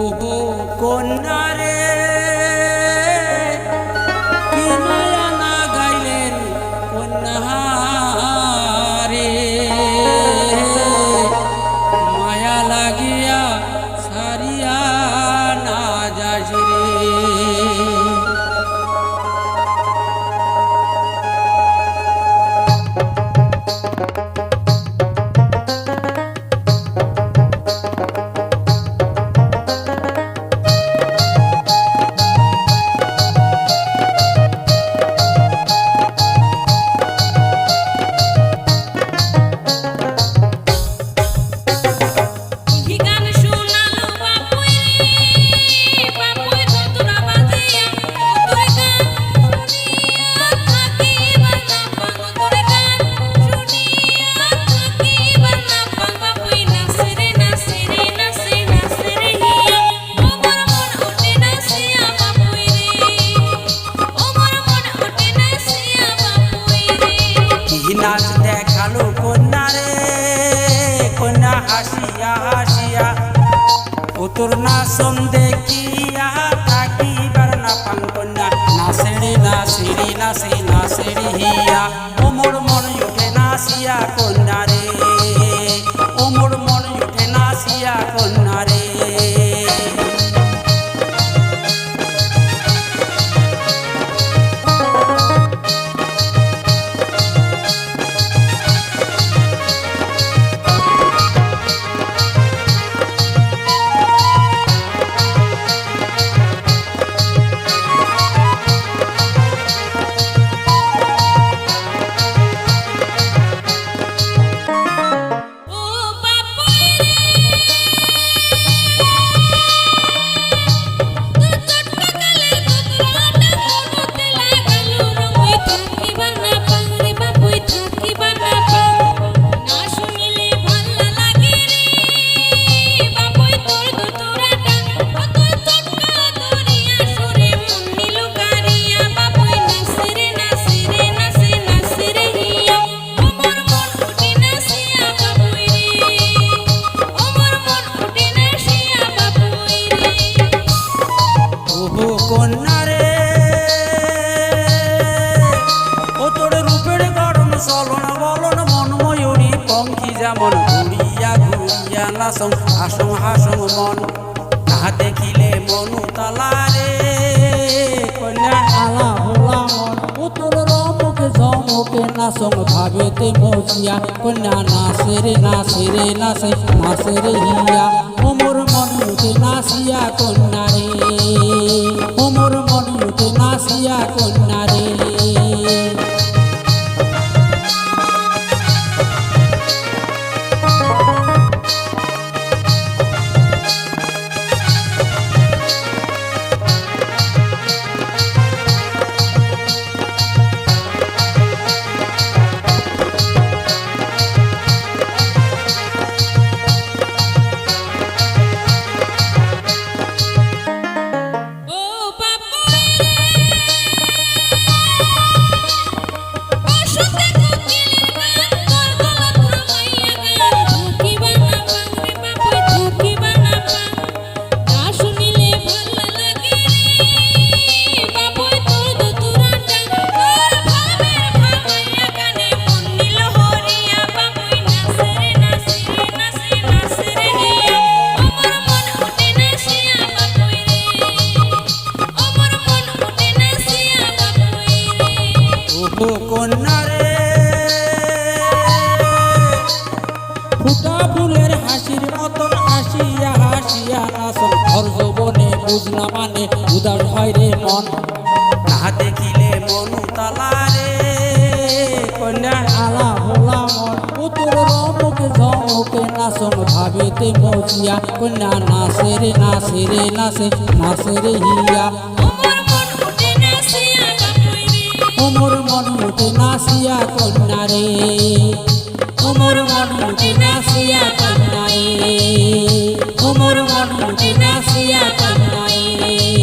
ওহো কন্যা রে। কন্যা হাসিয়া হাসিয়া। ও তোর নাচন দেখিয়া থাকিবার না পান কন্যা। নাচেরে নাচেরি নাচে নাচেরি হিয়া। ওমর মন উঠে নাচিয়া কন্যা রে। ওমর মোর মন উঠে নাচিয়া কন্যা রে। কন্যা রে। ও তোর রূপের গরম চলন বলন মন ময়ূরী পঙ্খী যেমন ঘুরিয়া ঘুরিয়া নাচম আসম হাসম মন। তাহা দেখিলে মনু তালা রে। কন্যা, আলা, হোলা, মন। উত্তর রমুকে ঝমুকে নাচং ভাবেতে মজিয়া কন্যা, নাচে রে নাচে রে, নাচে নাচে Macia কন্যা হাসির মতন হাসিয়া হাসিয়া নাচন ঘর মানে মন। তালা রে। আলা হোলা মন। উত্তর রমুকে কন্যা নাচে রে নাচে রে, নাচে নাচে রে হিয়া। ওমর মনুতে নাসিয়া কন্যা রে। ওমর মনুতে নাসিয়া কন্যা রে। ওমর মনুতে নাসিয়া কন্যা